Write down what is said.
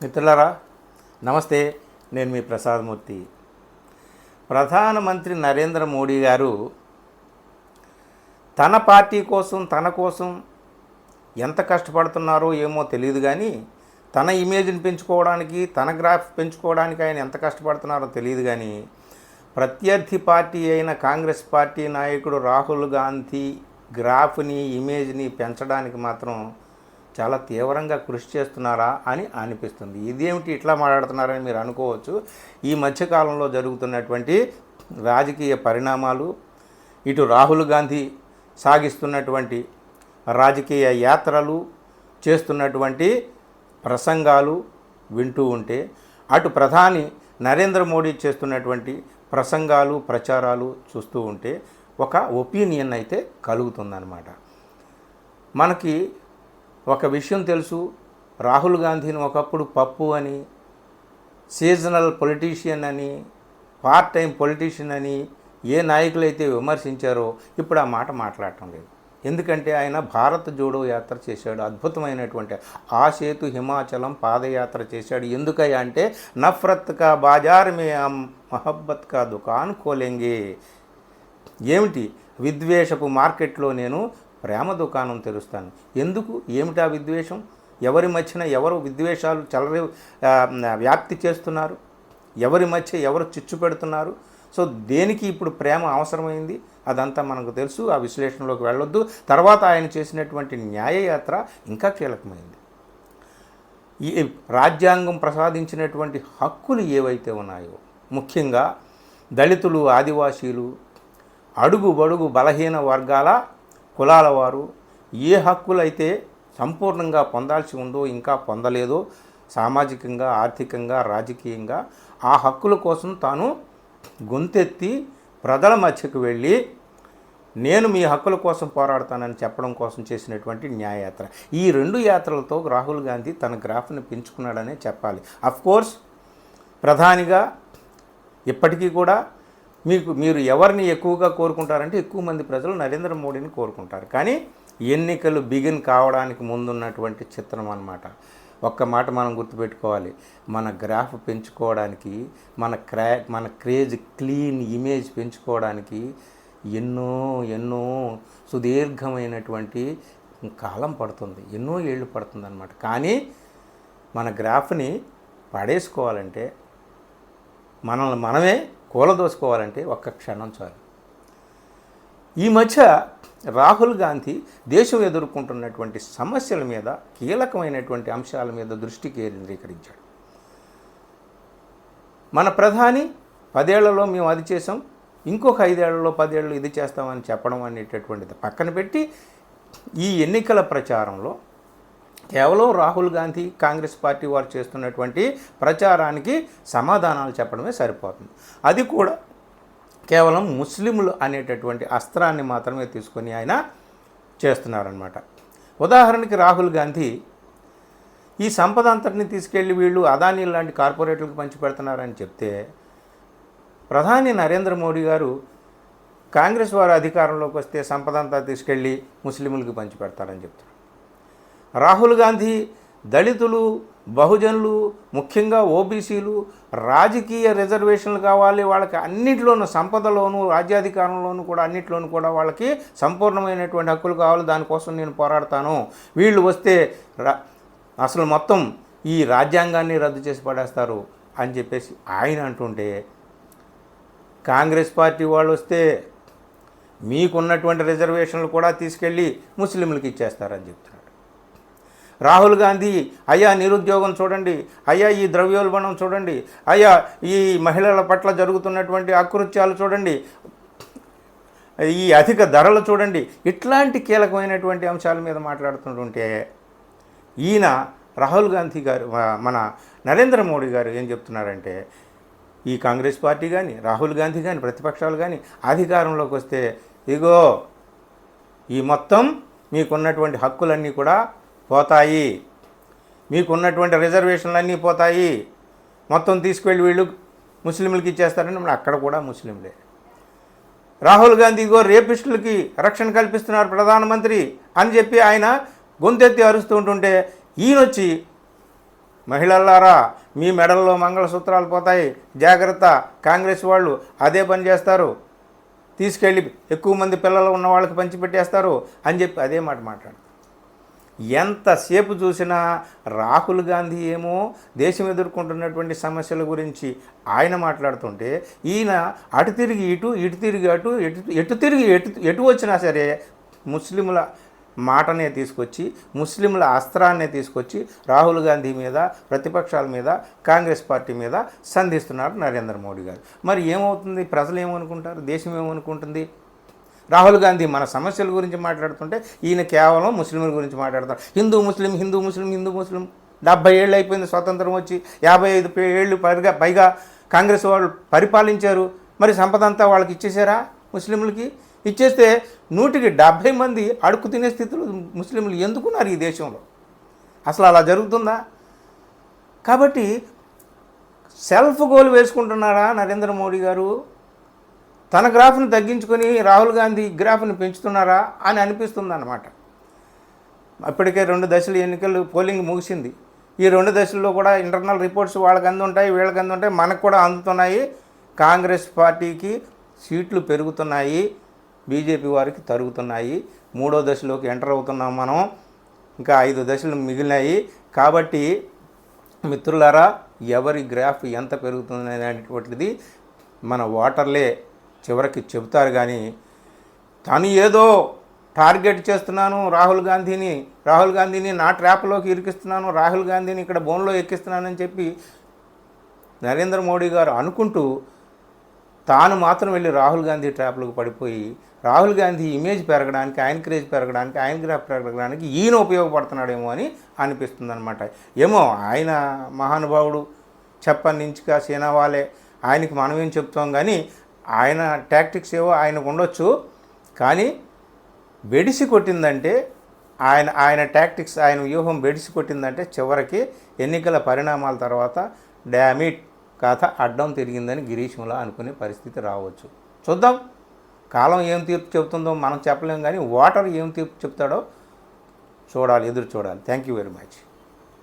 మిత్రులారా నమస్తే నేను మీ ప్రసాదమూర్తి ప్రధానమంత్రి నరేంద్ర మోడీ గారు తన పార్టీ కోసం తన కోసం ఎంత కష్టపడుతున్నారో ఏమో తెలియదు కానీ తన ఇమేజ్ని పెంచుకోవడానికి తన గ్రాఫ్ పెంచుకోవడానికి ఆయన ఎంత కష్టపడుతున్నారో తెలియదు కానీ ప్రత్యర్థి పార్టీ అయిన కాంగ్రెస్ పార్టీ నాయకుడు రాహుల్ గాంధీ గ్రాఫ్ని ఇమేజ్ని పెంచడానికి మాత్రం చాలా తీవ్రంగా కృషి చేస్తున్నారా అని అనిపిస్తుంది. ఇదేమిటి ఇట్లా మాట్లాడుతున్నారని మీరు అనుకోవచ్చు. ఈ మధ్యకాలంలో జరుగుతున్నటువంటి రాజకీయ పరిణామాలు ఇటు రాహుల్ గాంధీ సాగిస్తున్నటువంటి రాజకీయ యాత్రలు చేస్తున్నటువంటి ప్రసంగాలు వింటూ ఉంటే అటు ప్రధాని నరేంద్ర మోడీ చేస్తున్నటువంటి ప్రసంగాలు ప్రచారాలు చూస్తూ ఉంటే ఒక ఒపీనియన్ అయితే కలుగుతుందన్నమాట. మనకి ఒక విషయం తెలుసు. రాహుల్ గాంధీని ఒకప్పుడు పప్పు అని సీజనల్ పొలిటీషియన్ అని పార్ట్ టైం పొలిటీషియన్ అని ఏ నాయకులైతే విమర్శించారో ఇప్పుడు ఆ మాట మాట్లాడటం లేదు. ఎందుకంటే ఆయన భారత్ జోడో యాత్ర చేశాడు. అద్భుతమైనటువంటి ఆ సేతు హిమాచలం పాదయాత్ర చేశాడు. ఎందుకయ్యా అంటే నఫ్రత్ కా బాజార్ మే మహబ్బత్ కా దుకాన్ కోలెంగే ఏమిటి? విద్వేషపు మార్కెట్లో నేను ప్రేమ దుకాణం తెరుస్తాను. ఎందుకు? ఏమిటా విద్వేషం? ఎవరి మధ్యన ఎవరు విద్వేషాలు చలరి వ్యాప్తి చేస్తున్నారు? ఎవరి మధ్య ఎవరు చిచ్చు పెడుతున్నారు? సో దేనికి ఇప్పుడు ప్రేమ అవసరమైంది? అదంతా మనకు తెలుసు. ఆ విశ్లేషణలోకి వెళ్ళొద్దు. తర్వాత ఆయన చేసినటువంటి న్యాయయాత్ర ఇంకా కీలకమైంది. ఈ రాజ్యాంగం ప్రసాదించినటువంటి హక్కులు ఏవైతే ఉన్నాయో ముఖ్యంగా దళితులు ఆదివాసీలు అడుగు బడుగు బలహీన వర్గాల కులాల వారు ఏ హక్కులైతే సంపూర్ణంగా పొందాల్సి ఉందో ఇంకా పొందలేదో సామాజికంగా ఆర్థికంగా రాజకీయంగా ఆ హక్కుల కోసం తాను గొంతెత్తి ప్రజల మధ్యకు వెళ్ళి నేను మీ హక్కుల కోసం పోరాడతానని చెప్పడం కోసం చేసినటువంటి న్యాయయాత్ర. ఈ రెండు యాత్రలతో రాహుల్ గాంధీ తన గ్రాఫ్ని పెంచుకున్నాడనే చెప్పాలి. అఫ్ కోర్స్ ప్రధానిగా ఇప్పటికీ కూడా మీకు మీరు ఎవరిని ఎక్కువగా కోరుకుంటారంటే ఎక్కువ మంది ప్రజలు నరేంద్ర మోడీని కోరుకుంటారు. కానీ ఎన్నికలు బిగిన్ కావడానికి ముందున్నటువంటి చిత్రం అన్నమాట. ఒక్క మాట మనం గుర్తుపెట్టుకోవాలి. మన గ్రాఫ్ పెంచుకోవడానికి మన క్రా మన క్రేజ్ క్లీన్ ఇమేజ్ పెంచుకోవడానికి ఎన్నో ఎన్నో సుదీర్ఘమైనటువంటి కాలం పడుతుంది. ఎన్నో ఏళ్ళు పడుతుంది అనమాట కానీ మన గ్రాఫ్ని పడేసుకోవాలంటే మనల్ని మనమే కూలదోసుకోవాలంటే ఒక్క క్షణం చాలు. ఈ మధ్య రాహుల్ గాంధీ దేశం ఎదుర్కొంటున్నటువంటి సమస్యల మీద కీలకమైనటువంటి అంశాల మీద దృష్టి కేంద్రీకరించాడు. మన ప్రధాని పదేళ్ళలో మేము అది చేసాం ఇంకొక ఐదేళ్ళలో పదేళ్ళు ఇది చేస్తామని చెప్పడం అనేటటువంటిది పక్కన పెట్టి ఈ ఎన్నికల ప్రచారంలో కేవలం రాహుల్ గాంధీ కాంగ్రెస్ పార్టీ వారు చేస్తున్నటువంటి ప్రచారానికి సమాధానాలు చెప్పడమే సరిపోతుంది. అది కూడా కేవలం ముస్లింలు అనేటటువంటి అస్త్రాన్ని మాత్రమే తీసుకొని ఆయన చేస్తున్నారనమాట ఉదాహరణకి రాహుల్ గాంధీ ఈ సంపద అంతటిని తీసుకెళ్ళి వీళ్ళు అదానీ లాంటి కార్పొరేట్లకు పంచిపెడుతున్నారని చెప్తే ప్రధాని నరేంద్ర మోడీ గారు కాంగ్రెస్ వారు అధికారంలోకి వస్తే సంపద అంతా తీసుకెళ్ళి ముస్లింలకు పంచిపెడతారని చెప్తారు రాహుల్ గాంధీ దళితులు బహుజనులు ముఖ్యంగా ఓబీసీలు రాజకీయ రిజర్వేషన్లు కావాలి వాళ్ళకి అన్నింటిలోనూ సంపదలోను రాజ్యాధికారంలోనూ కూడా అన్నింటిలోనూ కూడా వాళ్ళకి సంపూర్ణమైనటువంటి హక్కులు కావాలి దానికోసం నేను పోరాడతాను. వీళ్ళు వస్తే రా- అసలు మొత్తం ఈ రాజ్యాంగాన్ని రద్దు చేసి పడేస్తారు అని చెప్పేసి ఆయన అంటుంటే కాంగ్రెస్ పార్టీ వాళ్ళు వస్తే మీకున్నటువంటి రిజర్వేషన్లు కూడా తీసుకెళ్ళి ముస్లింలకు ఇచ్చేస్తారని చెప్తున్నారు. రాహుల్ గాంధీ అయ్యా నిరుద్యోగం చూడండి అయ్యా ఈ ద్రవ్యోల్బణం చూడండి అయ్యా ఈ మహిళల పట్ల జరుగుతున్నటువంటి అకృత్యాలు చూడండి ఈ అధిక ధరలు చూడండి ఇట్లాంటి కీలకమైనటువంటి అంశాల మీద మాట్లాడుతుంటుంటే ఈయన రాహుల్ గాంధీ గారు మన నరేంద్ర మోడీ గారు ఏం చెప్తున్నారంటే ఈ కాంగ్రెస్ పార్టీ కానీ రాహుల్ గాంధీ కానీ ప్రతిపక్షాలు కానీ అధికారంలోకి వస్తే ఇగో ఈ మొత్తం మీకున్నటువంటి హక్కులన్నీ కూడా పోతాయి. మీకున్నటువంటి రిజర్వేషన్లన్నీ పోతాయి. మొత్తం తీసుకువెళ్ళి వీళ్ళు ముస్లింలకి ఇచ్చేస్తారని మన అక్కడ కూడా ముస్లింలే. రాహుల్ గాంధీ గో రేపిస్టులకి రక్షణ కల్పిస్తున్నారు ప్రధానమంత్రి అని చెప్పి ఆయన గొంతెత్తి అరుస్తూ ఉంటుంటే ఈయనొచ్చి మహిళలారా మీ మెడల్లో మంగళసూత్రాలు పోతాయి. జాగ్రత్త. కాంగ్రెస్ వాళ్ళు అదే పని చేస్తారు. తీసుకెళ్ళి ఎక్కువ మంది పిల్లలు ఉన్న వాళ్ళకి పంచిపెట్టేస్తారు అని చెప్పి అదే మాట మాట్లాడు ఎంతసేపు చూసినా రాహుల్ గాంధీ ఏమో దేశం ఎదుర్కొంటున్నటువంటి సమస్యల గురించి ఆయన మాట్లాడుతుంటే ఈయన అటు తిరిగి ఇటు ఇటు తిరిగి అటు ఎటు ఎటు తిరిగి ఎటు ఎటు వచ్చినా సరే ముస్లింల మాటనే తీసుకొచ్చి ముస్లింల అస్త్రాన్నే తీసుకొచ్చి రాహుల్ గాంధీ మీద ప్రతిపక్షాల మీద కాంగ్రెస్ పార్టీ మీద సంధిస్తున్నారు నరేంద్ర మోడీ గారు. మరి ఏమవుతుంది? ప్రజలు ఏమనుకుంటారు? దేశం ఏమనుకుంటుంది? రాహుల్ గాంధీ మన సమస్యల గురించి మాట్లాడుతుంటే ఈయన కేవలం ముస్లింల గురించి మాట్లాడతారు హిందూ ముస్లిం హిందూ ముస్లిం హిందూ ముస్లిం. డెబ్బై ఏళ్ళు అయిపోయింది స్వాతంత్రం వచ్చి యాభై ఐదు ఏళ్ళు పైగా పైగా కాంగ్రెస్ వాళ్ళు పరిపాలించారు. మరి సంపద అంతా వాళ్ళకి ఇచ్చేసారా ముస్లింలకి? ఇచ్చేస్తే నూటికి డెబ్భై మంది అడుక్కు తినే స్థితిలో ముస్లింలు ఎందుకున్నారు ఈ దేశంలో? అసలు అలా జరుగుతుందా? కాబట్టి సెల్ఫ్ గోల్ వేసుకుంటున్నారా నరేంద్ర మోడీ గారు? తన గ్రాఫ్ను తగ్గించుకొని రాహుల్ గాంధీ గ్రాఫ్ను పెంచుతున్నారా అని అనిపిస్తుంది అన్నమాట ఇప్పటికే రెండు దశలు ఎన్నికలు పోలింగ్ ముగిసింది. ఈ రెండు దశల్లో కూడా ఇంటర్నల్ రిపోర్ట్స్ వాళ్ళకి అందుంటాయి వీళ్ళకి అందుంటాయి మనకు కూడా అందుతున్నాయి. కాంగ్రెస్ పార్టీకి సీట్లు పెరుగుతున్నాయి బీజేపీ వారికి తరుగుతున్నాయి. మూడో దశలోకి ఎంటర్ అవుతున్నాం మనం. ఇంకా ఐదు దశలు మిగిలినాయి. కాబట్టి మిత్రులారా ఎవరి గ్రాఫ్ ఎంత పెరుగుతుంది అనేటువంటిది మన ఓటర్లే చివరికి చెబుతారు కానీ తను ఏదో టార్గెట్ చేస్తున్నాను రాహుల్ గాంధీని రాహుల్ గాంధీని నా ట్రాప్లోకి ఇరికిస్తున్నాను రాహుల్ గాంధీని ఇక్కడ బోన్లో ఎక్కిస్తున్నానని చెప్పి నరేంద్ర మోడీ గారు అనుకుంటూ తాను మాత్రం వెళ్ళి రాహుల్ గాంధీ ట్రాప్లకు పడిపోయి రాహుల్ గాంధీ ఇమేజ్ పెరగడానికి ఆయన క్రేజ్ పెరగడానికి ఆయన గ్రాఫ్ పెరగడానికి ఈయన ఉపయోగపడుతున్నాడేమో అని అనిపిస్తుంది అనమాట ఏమో ఆయన మహానుభావుడు చెప్పని ఇంచుక సీనావాలే ఆయనకి మనం ఏం చెప్తాం కానీ ఆయన టాక్టిక్స్ ఏవో ఆయనకు ఉండొచ్చు కానీ బెడిసి కొట్టిందంటే ఆయన ఆయన టాక్టిక్స్ ఆయన వ్యూహం బెడిసి కొట్టిందంటే చివరికి ఎన్నికల పరిణామాల తర్వాత డ్యామిట్ కథ అడ్డం తిరిగిందని గిరీశంలా అనుకునే పరిస్థితి రావచ్చు. చూద్దాం. కాలం ఏం తీర్పు చెబుతుందో మనం చెప్పలేం కానీ ఓటర్ ఏం తీర్పు చెప్తాడో చూడాలి ఎదురు చూడాలి. Thank you very much